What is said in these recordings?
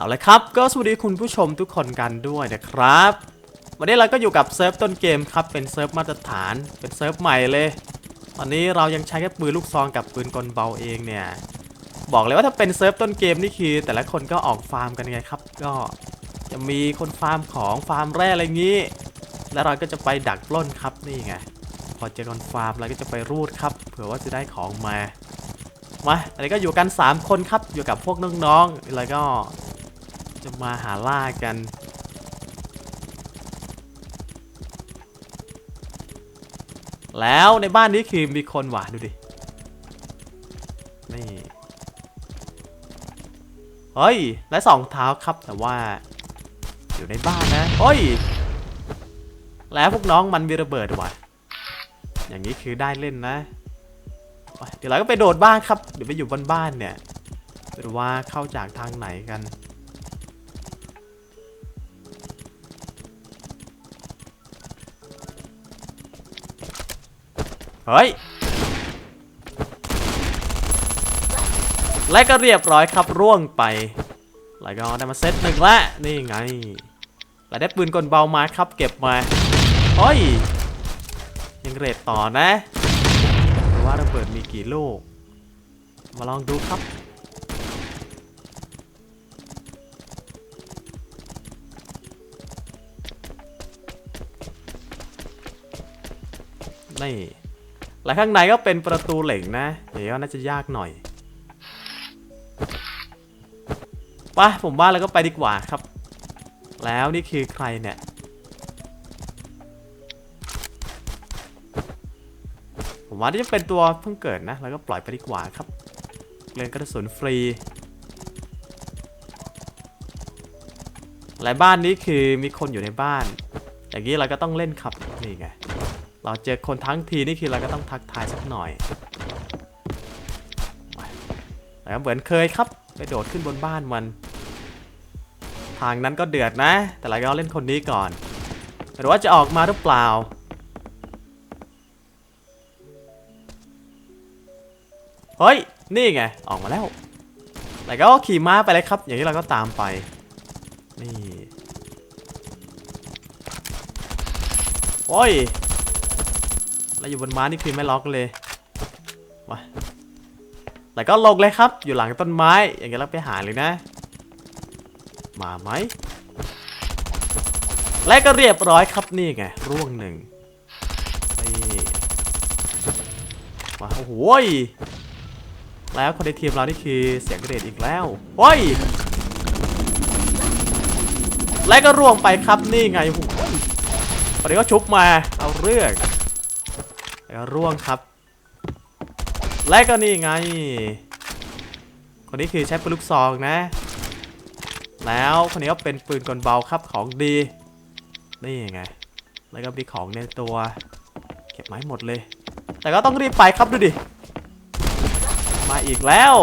เอาละครับ ก็สวัสดีคุณผู้ชมทุกคนกันด้วยนะครับ วันนี้เราก็อยู่กับเซิร์ฟต้นเกมครับ เป็นเซิร์ฟมาตรฐาน เป็นเซิร์ฟใหม่เลย ตอนนี้เรายังใช้แค่ปืนลูกซองกับปืนกลเบาเองเนี่ย บอกเลยว่าถ้าเป็นเซิร์ฟต้นเกมนี่คือ แต่ละคนก็ออกฟาร์มกันไงครับ ก็จะมีคนฟาร์มของฟาร์มแร่อะไรงี้ แล้วเราก็จะไปดักปล้นครับนี่ไง พอเจอคนฟาร์มเราก็จะไปรูดครับ เผื่อว่าจะได้ของมา มาอันนี้ก็อยู่กัน 3 คนครับ อยู่กับพวกน้องๆ แล้วก็ จะมาหาล่ากัน แล้วในบ้านนี้คือมีคนหวาดูดิ นี่ เฮ้ย และสองเท้าครับแต่ว่า อยู่ในบ้านนะเฮ้ย แล้วพวกน้องมันมีระเบิดว่ะ อย่างนี้คือได้เล่นนะ เดี๋ยวเราก็ไปโดดบ้านครับ เดี๋ยวไปอยู่บนบ้านเนี่ยหรือว่าเข้าจากทางไหนกัน เฮ้ย และก็เรียบร้อยครับร่วงไปแล้วก็ได้มาเซตหนึ่งละ นี่ไงแล้วได้ปืนกลเบามาครับเก็บมาเฮ้ย ยังเรทต่อนะว่าระเบิดมีกี่ลูก มาลองดูครับนี่ และข้างในก็เป็นประตูเหล็กนะเดี๋ยวน่าจะยากหน่อยไปผมว่าเราก็ไปดีกว่าครับ แล้วนี่คือใครเนี่ย ผมว่านี่จะเป็นตัวเพิ่งเกิดนะ แล้วก็ปล่อยไปดีกว่าครับเรียนกระสุนฟรีและบ้านนี้คือมีคนอยู่ในบ้าน อย่างนี้เราก็ต้องเล่นขับนี่ไง เราเจอคนทั้งทีนี่คือเราก็ต้องทักทายสักหน่อยแล้วเหมือนเคยครับไปโดดขึ้นบนบ้านมัน ทางนั้นก็เดือดนะ แต่เราก็เล่นคนนี้ก่อน หรือว่าจะออกมาหรือเปล่า เฮ้ย นี่ไง ออกมาแล้วแล้วก็ขี่ม้าไปเลยครับ อย่างนี้เราก็ตามไป นี่ โอ้ย เราอยู่บนม้านี่คือไม่ล็อกเลยมาแล้วก็ลงเลยครับ อยู่หลังต้นไม้ อย่างนี้เราไปหาเลยนะ มาไหม และก็เรียบร้อยครับนี่ไง ร่วงหนึ่งนี่มาโอ้โหยแล้วคนในทีมเรานี่คือเสียงเกรดอีกแล้วโอ้ยและก็ร่วงไปครับนี่ไงโอ้โหตอนนี้ก็ชุบมา เอาเรื่อง แล้วร่วงครับ และก็นี่ไง คนนี้คือใช้ปืนลูกซองนะ แล้วคนนี้ก็เป็นปืนกลเบาครับของดี นี่ไง แล้วก็มีของในตัว เก็บไม้หมดเลย แต่ก็ต้องรีบไปครับดูดิ มาอีกแล้ว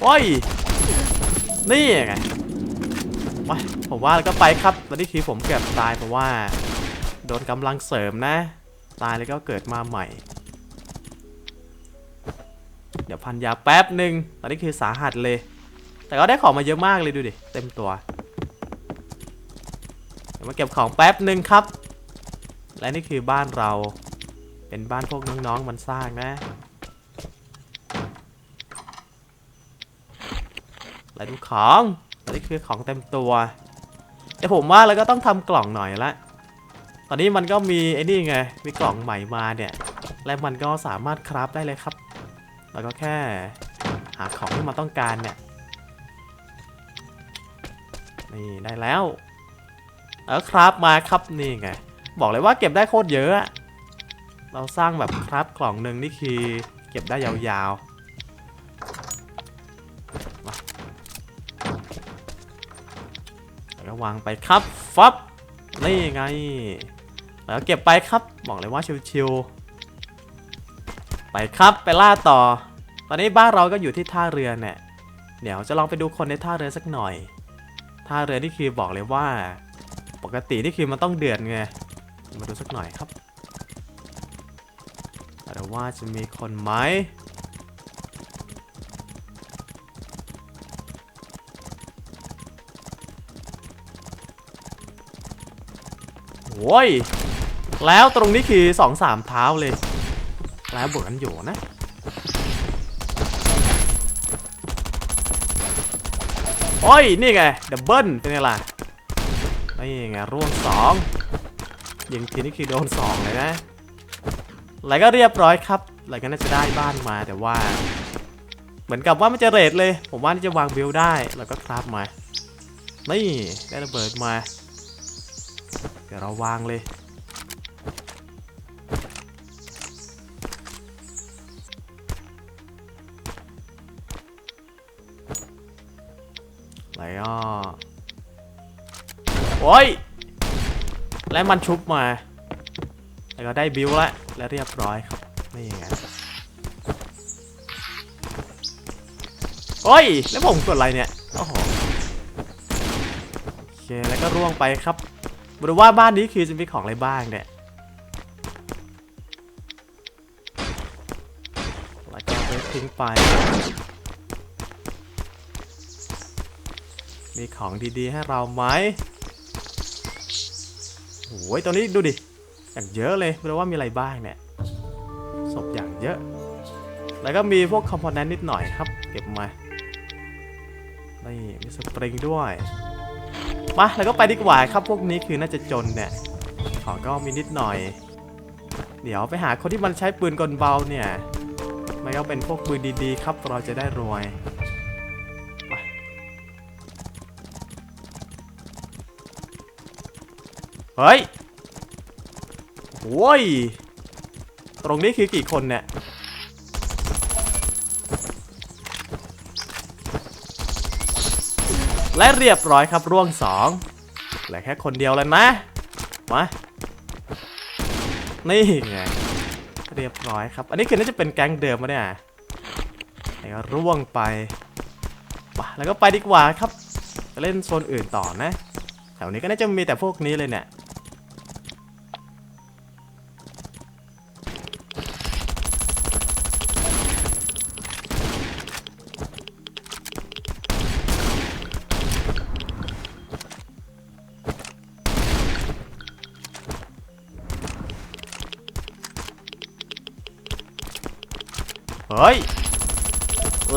โอ้ย นี่ไงมาผมว่าแล้วก็ไปครับตอนนี้คือผมเกือบตายเพราะว่า โดนกำลังเสริมนะ ตายแล้วก็เกิดมาใหม่ เดี๋ยวพันยาแป๊บหนึ่งตอนนี้คือสาหัสเลย แต่ก็ได้ของมาเยอะมากเลยดูดิ เต็มตัว เดี๋ยวมาเก็บของแป๊บหนึ่งครับ และนี่คือบ้านเรา เป็นบ้านพวกน้องๆมันสร้างนะ และดูของตอนนี้คือของเต็มตัวแต่ผมว่าเราก็ต้องทำกล่องหน่อยละ ตอนนี้มันก็มีไอ้นี่ไง มีกล่องใหม่มาเนี่ย และมันก็สามารถคราฟได้เลยครับ แล้วก็แค่หาของที่มันต้องการเนี่ย นี่ได้แล้วแล้วคราฟมาครับนี่ไง บอกเลยว่าเก็บได้โคตรเยอะ เราสร้างแบบคราฟกล่องหนึ่งนี่คือเก็บได้ยาวๆแล้ววางไปครับ ฟับ นี่ไง แล้วเก็บไปครับ บอกเลยว่าชิวๆ ไปครับไปล่าต่อ ตอนนี้บ้านเราก็อยู่ที่ท่าเรือเนี่ย เดี๋ยวจะลองไปดูคนในท่าเรือสักหน่อย ท่าเรือนี่คือบอกเลยว่า ปกตินี่คือมันต้องเดือดไง มาดูสักหน่อยครับแต่ว่าจะมีคนไหมโอ้ย แล้วตรงนี้คือสองสามเท้าเลย แล้วบวกกันอยู่นะ โอ้ย นี่ไงดับเบิลเป็นไงล่ะ นี่ไงร่วงสองยิงทีนี่คือโดนสองเลยนะไหลก็เรียบร้อยครับไหลก็น่าจะได้บ้านมาแต่ว่า เหมือนกับว่ามันจะเรทเลย ผมว่านี่จะวางบิลได้แล้วก็คราฟมานี่ได้ระเบิดมาเดี๋ยวเราวางเลย แล้วก็โอ้ย และมันชุบมา แล้วก็ได้บิวแล้วและเรียบร้อยครับนี่ไงโอ้ย แล้วผมกดอะไรเนี่ยโอ้โหโอเคแล้วก็ร่วงไปครับบรู้ว่าบ้านนี้คือจะมีของอะไรบ้างเนี่ยแล้วก็ทิ้งไป มีของดีๆให้เราไหมโอ้ยตัวนี้ดูดิ อย่างเยอะเลยไม่รู้ว่ามีอะไรบ้างเนี่ยศพอย่างเยอะ แล้วก็มีพวกคอมโพเนนต์นิดหน่อยครับ เก็บมา นี่ มีสปริงด้วย มา แล้วก็ไปดีกว่าครับ พวกนี้คือน่าจะจนเนี่ย ของก็มีนิดหน่อย เดี๋ยวไปหาคนที่มันใช้ปืนกลเบาเนี่ย ไม่ก็เป็นพวกปืนดีๆ ครับ เราจะได้รวย เฮ้ยโว้ย ตรงนี้คือกี่คนเนี่ย และเรียบร้อยครับร่วงสองเหลือแค่คนเดียวแล้วนะ มา นี่ไง เรียบร้อยครับ อันนี้คือน่าจะเป็นแก๊งเดิมมะเนี่ยแล้วก็ร่วงไปไปแล้วก็ไปดีกว่าครับเล่นโซนอื่นต่อนะแถวนี้ก็น่าจะมีแต่พวกนี้เลยเนี่ย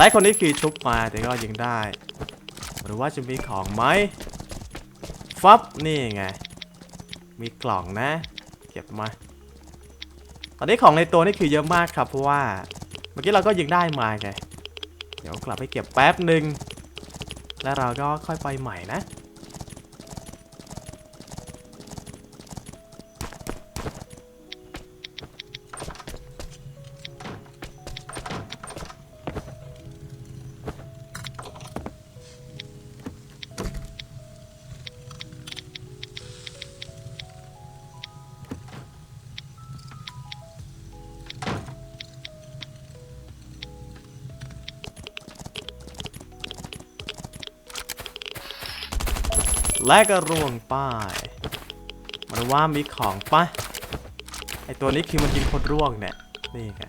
ลท์คนนี้คือชุบมาแต่ก็ยิงได้ หรือว่าจะมีของไหมฟับนี่ไง มีกล่องนะ เก็บมา ตอนนี้ของในตัวนี่คือเยอะมากครับเพราะว่า เมื่อกี้เราก็ยิงได้มาไง เดี๋ยวกลับไปเก็บแป๊บหนึ่งแล้วเราก็ค่อยไปใหม่นะ และก็ร่วงป้ายมันว่ามีของปะไอตัวนี้คือมันยิงคนร่วงเนี่ยนี่ไง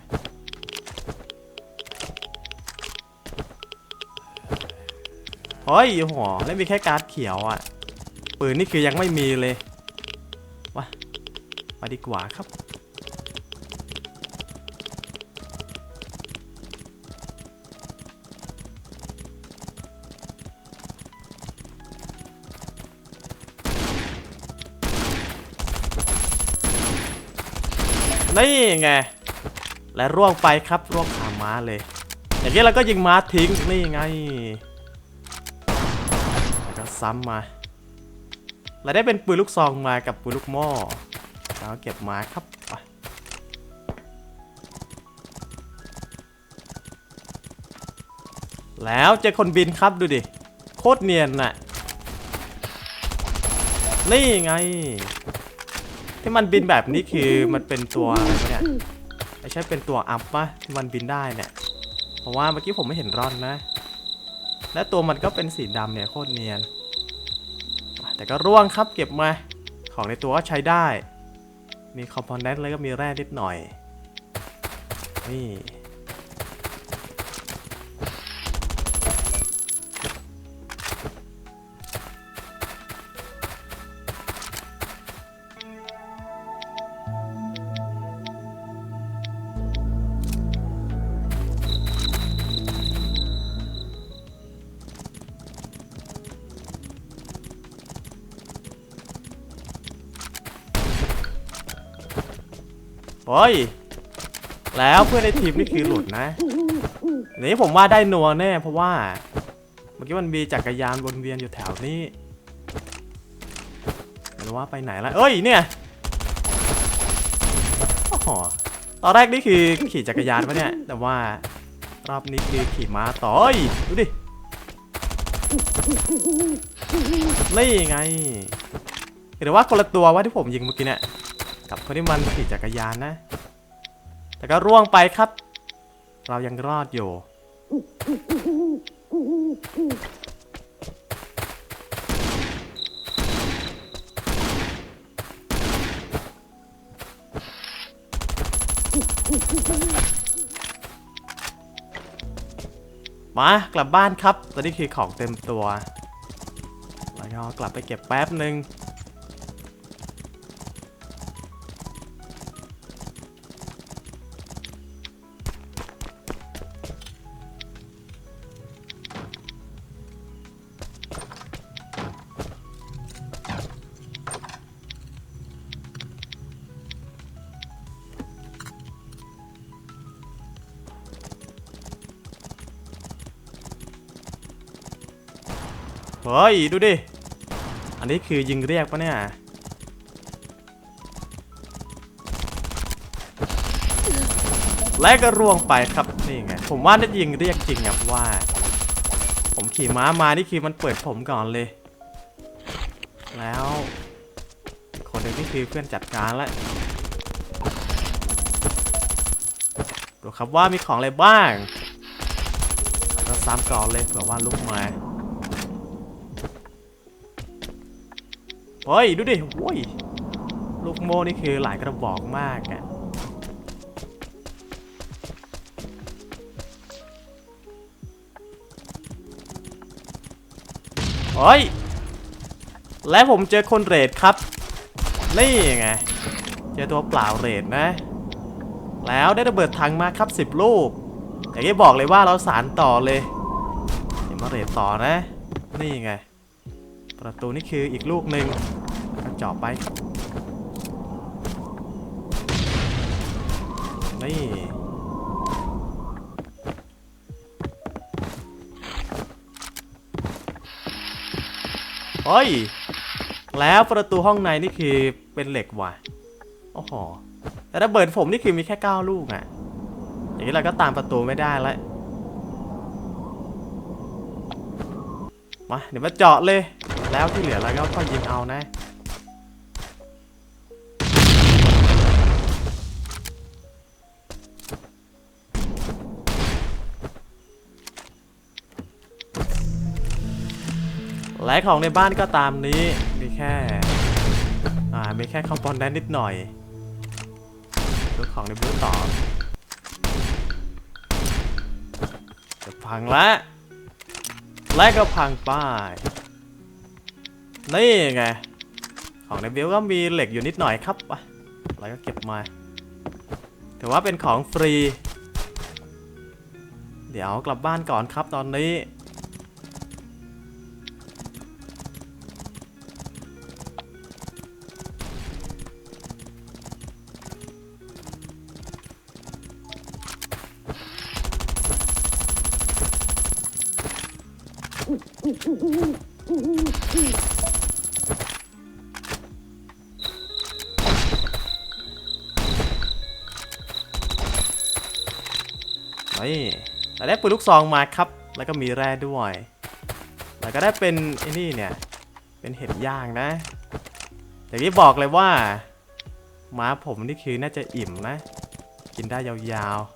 เฮ้ยหัวแล้วมีแค่การ์ดเขียวอะปืนนี่คือยังไม่มีเลยมามาดีกว่าครับ นี่ไง และร่วงไปครับร่วงขาม้าเลย อย่างนี้เราก็ยิงม้าทิ้งนี่ไง แล้วก็ซ้ำมาเราได้เป็นปืนลูกซองมากับปืนลูกหม้อแล้วเก็บมาครับไปแล้วเจอคนบินครับดูดิ โคตรเนียนน่ะ นี่ไง ที่มันบินแบบนี้คือมันเป็นตัวอะไรวะเนี่ยไม่ใช่เป็นตัวอัพปะที่มันบินได้เนี่ยเพราะว่าเมื่อกี้ผมไม่เห็นร่อนนะ และตัวมันก็เป็นสีดำเนี่ยโคตรเนียน แต่ก็ร่วงครับเก็บมา ของในตัวก็ใช้ได้ มีคอมโพเนนต์แล้วก็มีแร่นิดหน่อย นี่ โอ้ย แล้วเพื่อนในทีมนี่คือหลุดนะนนี้ผมว่าได้นัวแน่เพราะว่า เมื่อกี้มันมีจักรยานวนเวียนอยู่แถวนี้ไม่ว่าไปไหนละเอ้ยเนี่ยโอ้โหตอนแรกนี่คือขี่จักรยานปะเนี่ย แต่ว่ารอบนี้คือขี่ม้าต่ออยดูดิ นี่ไงหรือว่าคนละตัวว่าที่ผมยิงเมื่อกี้เนี่ย กับคนที่มันขี่จักรยานนะ แต่ก็ร่วงไปครับ เรายังรอดอยู่ มากลับบ้านครับตอนนี้คือของเต็มตัวแล้วก็กลับไปเก็บแป๊บหนึ่ง ฮ้ยดูดิ อันนี้คือยิงเรียกปะเนี่ย และก็ร่วงไปครับนี่ไง ผมว่าน่าจะยิงเรียกจริงอะเพราะว่า ผมขี่ม้ามานี่คือมันเปิดผมก่อนเลย แล้ว คนหนึ่งนี่คือเพื่อนจัดการแล้วดูครับว่ามีของอะไรบ้างแล้วก็ซ้ำก่อนเลยเผื่อว่าลุกมา เฮ้ย ดูดิโว้ยลูกโม่นี่คือหลายกระบอกมากอะเฮ้ย และผมเจอคนเรดครับ นี่ไง เจอตัวเปล่าเรดนะ แล้วได้ระเบิดถังมาครับ 10 ลูกอย่างที่บอกเลยว่าเราสารต่อเลยเดี๋ยวมาเรดต่อนะ นี่ไง ประตูนี่คืออีกลูกหนึ่ง เจาะไปนี่เฮ้ย แล้วประตูห้องในนี่คือเป็นเหล็กว่ะโอ้โหแต่ระเบิดผมนี่คือมีแค่9ลูกอะ่ะ อย่างนี้เราก็ตามประตูไม่ได้แล้วมาเดี๋ยวมาเจาะเลย แล้วที่เหลือเราก็ค่อยยิงเอานะ และของในบ้านก็ตามนี้ มีแค่ อ่า มีแค่คอมโพนแนนนิดหน่อยดูของในบูธต่อจะพังละและก็พังป้าย นี่ไง ของในบิลก็มีเหล็กอยู่นิดหน่อยครับอะแล้วก็เก็บมา ถือว่าเป็นของฟรี เดี๋ยวกลับบ้านก่อนครับตอนนี้ ปืนลูกซองมาครับ แล้วก็มีแร่ด้วย แล้วก็ได้เป็นไอ้นี่เนี่ย เป็นเห็ดย่างนะอย่างที่บอกเลยว่าม้าผมนี่คือน่าจะอิ่มนะ กินได้ยาวๆ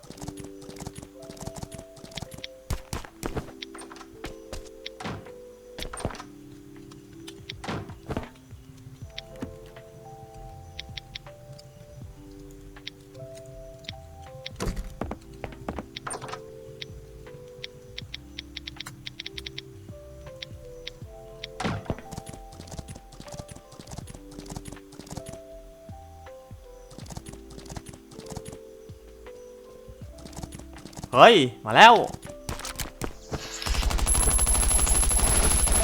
เฮ้ย มาแล้ว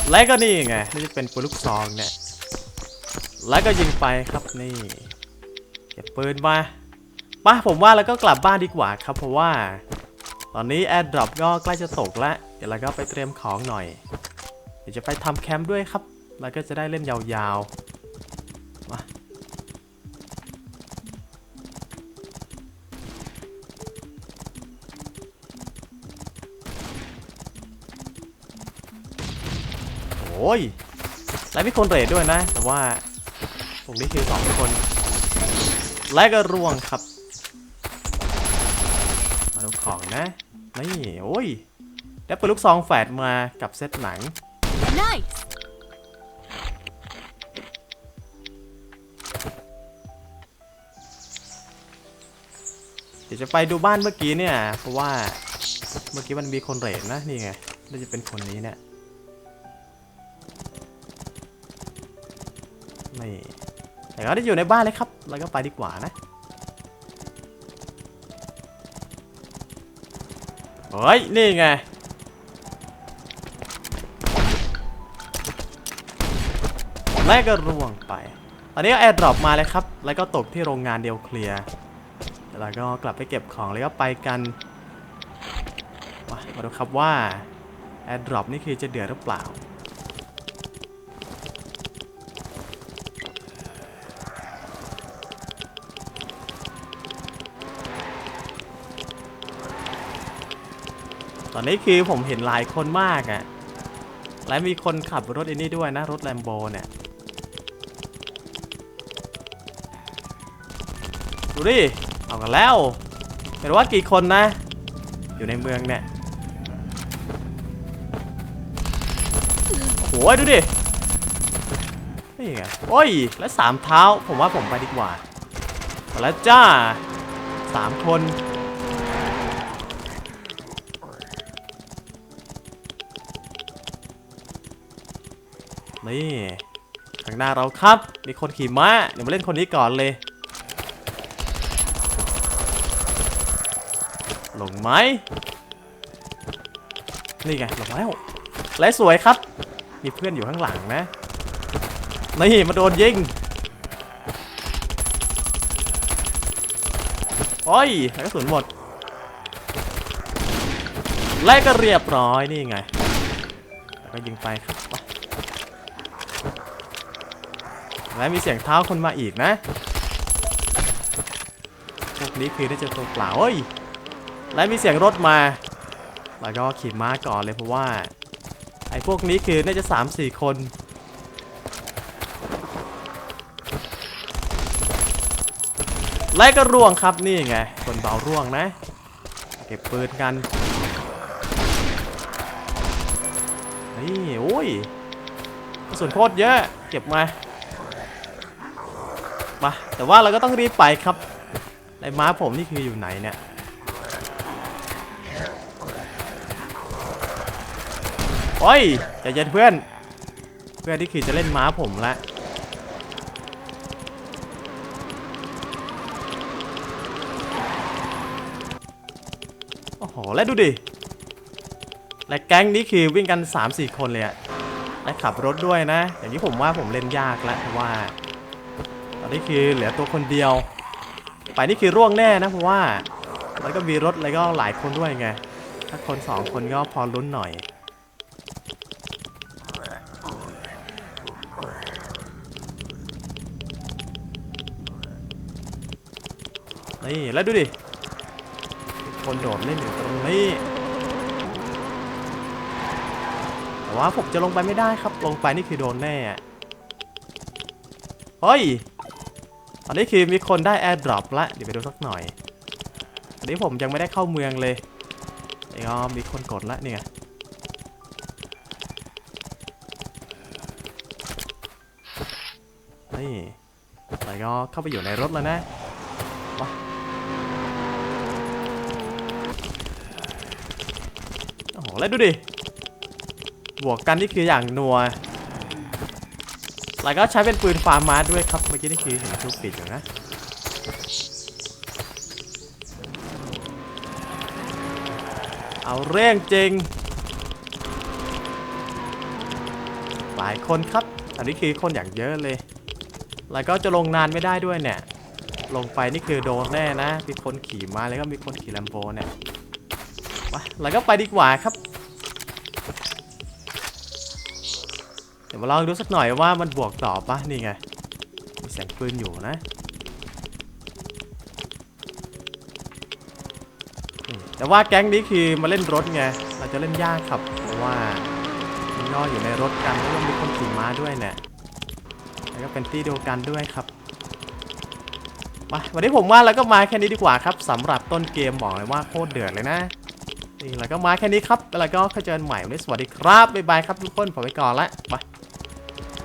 และก็นี่ไงนี่จะเป็นปืนลูกซองเนี่ย แล้วก็ยิงไปครับนี่ เก็บปืนมาป่ะผมว่าแล้วก็กลับบ้านดีกว่าครับเพราะว่า ตอนนี้แอร์ดรอปก็ใกล้จะตกแล้วเดี๋ยวเราก็ไปเตรียมของหน่อย เดี๋ยวจะไปทำแคมป์ด้วยครับ แล้วก็จะได้เล่นยาวๆ อ้ยและมีคนเรทด้วยนะ แต่ว่าตรงนี้คือสองคน และก็ร่วงครับ มาดูของนะ นี่ โอ้ย ได้เปิดลูกซองแฝดมากับเซตหนัง Nice. เดี๋ยวจะไปดูบ้านเมื่อกี้เนี่ย เพราะว่าเมื่อกี้มันมีคนเรทนะ นี่ไงน่าจะเป็นคนนี้เนี่ย นี่แต่ก็ได้อยู่ในบ้านเลยครับ แล้วก็ไปดีกว่านะ เฮ้ย นี่ไงแม่ก็ร่วงไป ตอนนี้ก็แอร์ดรอปมาเลยครับ แล้วก็ตกที่โรงงานเดียวเคลียร์ แล้วก็กลับไปเก็บของแล้วก็ไปกันมามาดูครับว่าแอร์ดรอปนี่คือจะเดือดหรือเปล่า ตอนนี้คือผมเห็นหลายคนมากอะ่ะ และมีคนขับรถอันนี้ด้วยนะ รถแลมโบเนี่ยดูดิ เอากันแล้วเห็นว่ากี่คนนะ อยู่ในเมืองเนี่ย โอ้ยดูดิ นี่ไง โอ้ย แล้วสามเท้า ผมว่าผมไปดีกว่า แล้วจ้าสามคนางหน้าเราครับ มีคนขี่ม้า เดี๋ยวมาเล่นคนนี้ก่อนเลย ลงไหมนี่ไงลงแล้วและสวยครับ มีเพื่อนอยู่ข้างหลังนะ นี่มาโดนยิงโอ้ยกระสุนหมด และก็เรียบร้อยนี่ไงแล้วก็ยิงไปครับไป และมีเสียงเท้าคนมาอีกนะ พวกนี้คือได้เจอตัวเปล่าเฮ้ย และมีเสียงรถมา แล้วก็ขี่ม้าก่อนเลยเพราะว่า ไอ้พวกนี้คือน่าจะ 3-4 คนและก็ร่วงครับนี่ไงคนเบาร่วงนะ เก็บปืนกันนี่โอ้ยกระสุนโคตรเยอะ เก็บมา มาแต่ว่าเราก็ต้องรีบไปครับไอ้ม้าผมนี่คืออยู่ไหนเนี่ยโอ้ยใจเย็นเพื่อน เพื่อนที่คือจะเล่นม้าผมละโอ้โหแล้วดูดิและแก๊งนี้คือวิ่งกัน 3-4 คนเลยอะและขับรถด้วยนะ อย่างนี้ผมว่าผมเล่นยากแล้วเพราะว่า อนนี้คือเหลือตัวคนเดียว ไปนี่คือร่วงแน่นะเพราะว่า มันก็มีรถแล้วก็หลายคนด้วยไง ถ้าคนสองคนก็พอลุ้นหน่อย นี่แล้วดูดิ คนโดดเล่นอยู่ตรงนี้แต่ว่าผมจะลงไปไม่ได้ครับ ลงไปนี่คือโดนแน่ เฮ้ย ตอนนี้คือมีคนได้แอร์ดรอปละเดี๋ยวไปดูสักหน่อยตอนนี้ผมยังไม่ได้เข้าเมืองเลยเดี๋ยวมีคนกดละนี่ไงนี่แล้วก็เข้าไปอยู่ในรถแล้วนะโอ้โหแล้วดูดิ บวกกันนี่คืออย่างนัว แล้วก็ใช้เป็นปืนฟาร์มาด้วยครับ เมื่อกี้นี่คือเห็นทุกปิดอยู่นะเอาเร่งจริง หลายคนครับ อันนี้คือคนอย่างเยอะเลย แล้วก็จะลงนานไม่ได้ด้วยเนี่ย ลงไปนี่คือโดนแน่นะ มีคนขี่มาแล้วก็มีคนขี่แลมโบเนี่ยไปเราก็ไปดีกว่าครับ ดี๋ยวมาลองดูสักหน่อยว่ามันบวกต่อปะนี่ไงมีเสียงปืนอยู่นะแต่ว่าแก๊งนี้คือมาเล่นรถไงเราจะเล่นยากครับเพราะว่ามันย่ออยู่ในรถกันแล้วก็มีคนขี่ม้าด้วยเนี่ยแล้วก็เป็นที่เดียวกันด้วยครับมาวันนี้ผมว่าเราก็มาแค่นี้ดีกว่าครับสำหรับต้นเกมบอกเลยว่าโคตรเดือดเลยนะนี่เราก็มาแค่นี้ครับแล้วก็ข้าเจอกันใหม่วันนี้สวัสดีครับบ๊ายบายครับทุกคนผมไปก่อนละไป